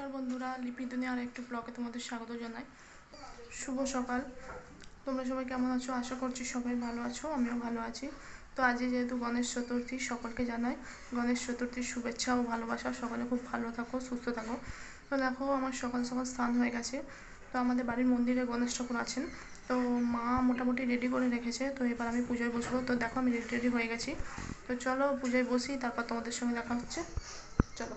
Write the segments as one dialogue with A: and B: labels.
A: নমস্কার বন্ধুরা, লিপি দুনিয়া আর একটু ব্লগে তোমাদের স্বাগত জানাই। শুভ সকাল। তোমরা সবাই কেমন আছো? আশা করছি সবাই ভালো আছো, আমিও ভালো আছি। তো আজকে যেহেতু গণেশ চতুর্থী, সকলকে জানাই গণেশ চতুর্থীর শুভেচ্ছা ও ভালোবাসা। সকলে খুব ভালো থাকো, সুস্থ থাকো। তো দেখো, আমার সকাল সকাল স্নান হয়ে গেছে। তো আমাদের বাড়ির মন্দিরে গণেশ ঠাকুর আছেন। তো মা মোটামুটি রেডি করে রেখেছে। তো এবার আমি পুজোয় বসবো। তো দেখো, আমি রেডি রেডি হয়ে গেছি। তো চলো, পুজোয় বসি, তারপর তোমাদের সঙ্গে দেখা হচ্ছে। চলো।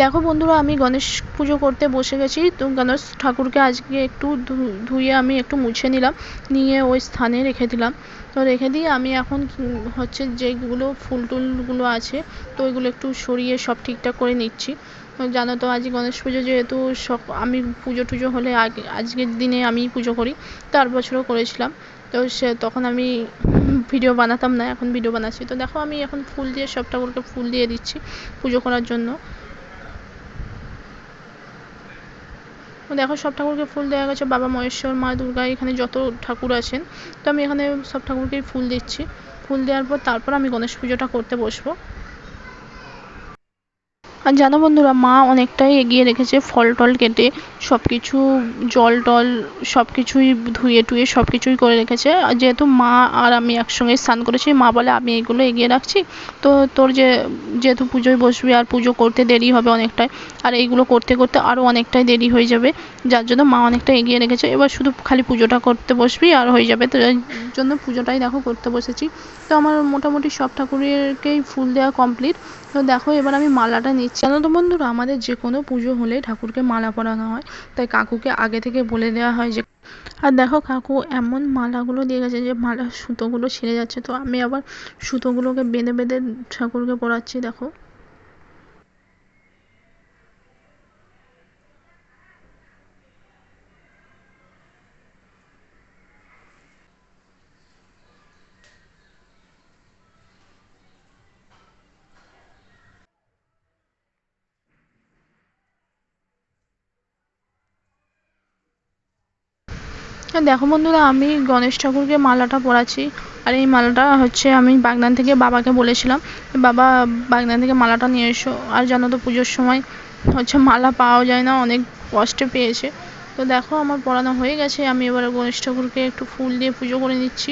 A: দেখো বন্ধুরা, আমি গণেশ পুজো করতে বসে গেছি। তো গণেশ ঠাকুরকে আজকে একটু ধুয়ে আমি একটু মুছে নিলাম, নিয়ে ওই স্থানে রেখে দিলাম। তো রেখে দিয়ে আমি এখন হচ্ছে যেগুলো ফুল টুলগুলো আছে, তো ওইগুলো একটু সরিয়ে সব ঠিকঠাক করে নিচ্ছি। জানো তো, আজ গণেশ পুজো যেহেতু সব আমি পুজো টুজো হলে আগে, আজকের দিনে আমি পুজো করি, তার বছরও করেছিলাম। তো সে, তখন আমি ভিডিও বানাতাম না, এখন ভিডিও বানাচ্ছি। তো দেখো আমি এখন ফুল দিয়ে, সব ঠাকুরকে ফুল দিয়ে দিচ্ছি পুজো করার জন্য তো দেখো, সব ঠাকুরকে ফুল দেওয়া গেছে। বাবা মহেশ্বর, মা দুর্গা, এখানে যত ঠাকুর আছেন। তো আমি এখানে সব ঠাকুরকেই ফুল দিচ্ছি। ফুল দেওয়ার পর তারপর আমি গণেশ পুজোটা করতে বসবো। আর জানো বন্ধুরা, মা অনেকটাই এগিয়ে রেখেছে ফল টল কেটে সব কিছু জল টল সব কিছুই ধুয়ে টুয়ে সব কিছুই করে রেখেছে। যেহেতু মা আর আমি একসঙ্গে স্নান করেছি, মা বলে আমি এগুলো এগিয়ে রাখছি। তো তোর যে, যেহেতু পুজোয় বসবি আর পুজো করতে দেরি হবে অনেকটাই, আর এইগুলো করতে করতে আরও অনেকটাই দেরি হয়ে যাবে, যার জন্য মা অনেকটা এগিয়ে রেখেছে। এবার শুধু খালি পুজোটা করতে বসবি আর হয়ে যাবে। তো জন্য পুজোটাই দেখো করতে বসেছি। তো আমার মোটামুটি সব ঠাকুরেরকেই ফুল দেওয়া কমপ্লিট তো দেখো এবার আমি মালাটা নিচ্ছি। জানো তো বন্ধুরা, আমাদের যে কোনো পুজো হলে ঠাকুরকে মালা পরানো হয়। তাই কাকুকে আগে থেকে বলে দেওয়া হয় যে, আর দেখো কাকু, এমন মালাগুলো দিয়ে গেছে যে মালার সুতোগুলো ছিঁড়ে যাচ্ছে। তো আমি আবার সুতোগুলোকে বেঁধে বেঁধে ঠাকুরকে পড়াচ্ছি দেখো। দেখো বন্ধুরা, আমি গণেশ ঠাকুরকে মালাটা পরাচ্ছি। আর এই মালাটা হচ্ছে আমি বাগদান থেকে বাবাকে বলেছিলাম বাবা, বাগদান থেকে মালাটা নিয়ে এসো। আর জানো তো পুজোর সময় হচ্ছে মালা পাওয়া যায় না, অনেক কষ্টে পেয়েছে। তো দেখো, আমার পরানো হয়ে গেছে। আমি এবার গণেশ ঠাকুরকে একটু ফুল দিয়ে পুজো করে নিচ্ছি।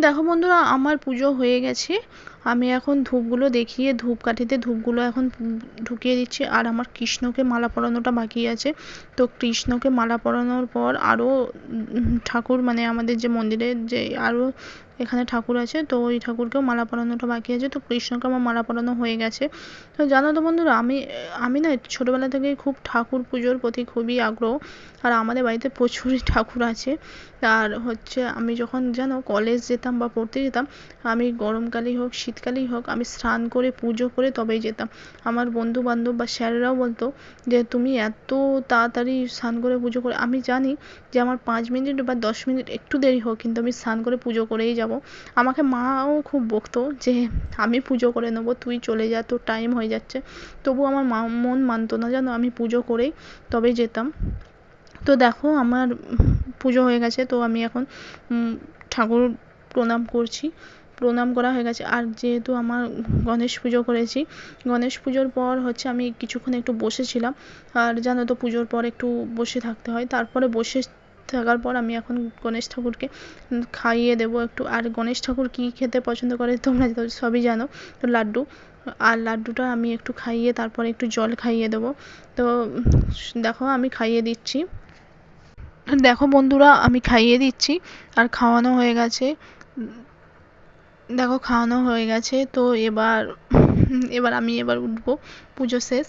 A: দেখো বন্ধুরা, আমার পুজো হয়ে গেছে। আমি এখন ধূপগুলো দেখিয়ে, ধূপকাঠিতে ধূপগুলো এখন ঢুকিয়ে দিচ্ছি। আর আমার কৃষ্ণকে মালা পরানোটা বাকি আছে। তো কৃষ্ণকে মালা পরানোর পর আরও ঠাকুর মানে আমাদের যে মন্দিরের যে আরও এখানে ঠাকুর আছে, তো ওই ঠাকুরকেও মালা পরানোটা বাকি আছে, তো কৃষ্ণকে আমার মালা পরানো হয়ে গেছে। তো জানো তো বন্ধুরা, আমি আমি না ছোটোবেলা থেকেই খুব ঠাকুর পুজোর প্রতি খুবই আগ্রহ, আর আমাদের বাড়িতে প্রচুরই ঠাকুর আছে। আর হচ্ছে আমি যখন জানো কলেজ যেতাম বা পড়তে যেতাম, আমি গরমকালেই হোক, শীতকালেই হোক, আমি স্নান করে, পুজো করে তবেই যেতাম। আমার বন্ধু বান্ধব বা স্যারেরাও বলতো যে, তুমি এত তাড়াতাড়ি স্নান করে, পুজো করে আমি জানি যে, আমার পাঁচ মিনিট বা দশ মিনিট একটু দেরি হোক, কিন্তু আমি স্নান করে, পুজো করেই যাব। আমাকে মাও খুব বকতো যে, আমি পুজো করে নেব, তুই চলে যা, তোর টাইম হয়ে যাচ্ছে। তবু আমার মা মন মানতো না, জানো, আমি পুজো করেই তবেই যেতাম। তো দেখো, আমার পুজো হয়ে গেছে, তো আমি এখন ঠাকুর প্রণাম করছি। প্রণাম করা হয়ে গেছে। আর যেহেতু আমার গণেশ পুজো করেছি, গণেশ পুজোর পর হচ্ছে আমি কিছুক্ষণ একটু বসেছিলাম। আর জানো তো, পুজোর পর একটু বসে থাকতে হয়। তারপরে বসে থাকার পর আমি এখন গণেশ ঠাকুরকে খাইয়ে দেবো একটু। আর গণেশ ঠাকুর কী খেতে পছন্দ করে তোমরা তো সবই জানো। তো লাড্ডু, আর লাড্ডুটা আমি একটু খাইয়ে তারপরে একটু জল খাইয়ে দেবো। তো দেখো আমি খাইয়ে দিচ্ছি। দেখো বন্ধুরা, আমি খাইয়ে দিচ্ছি। আর খাওয়ানো হয়ে গেছে। দেখো খাওয়ানো হয়ে গেছে। তো এবার এবার আমি এবার উঠবো। পুজো শেষ।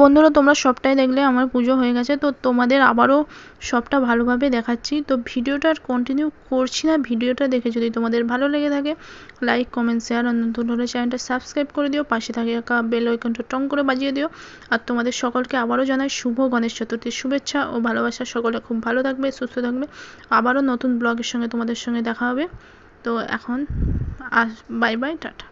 A: বন্ধুরা, তোমরা সবটাই দেখলে আমার পুজো হয়ে গেছে, তো তোমাদের আবারও সবটা ভালোভাবে দেখাচ্ছি। তো ভিডিওটা আর কন্টিনিউ করছি না, ভিডিওটা দেখে যদি তোমাদের ভালো লেগে থাকে লাইক কমেন্ট শেয়ার আর নতুন হলে চ্যানেলটা সাবস্ক্রাইব করে দিও, পাশে থাকে একা বেল আইকনটা টং করে বাজিয়ে দিও, আর তোমাদের সকলকে আবারও জানাই শুভ গণেশ চতুর্থীর শুভেচ্ছা ও ভালোবাসা। সকলে খুব ভালো থাকবে, সুস্থ থাকবে। আবারও নতুন ব্লগের সঙ্গে তোমাদের সঙ্গে দেখা হবে। তো এখন আস বাই বাই টাটা।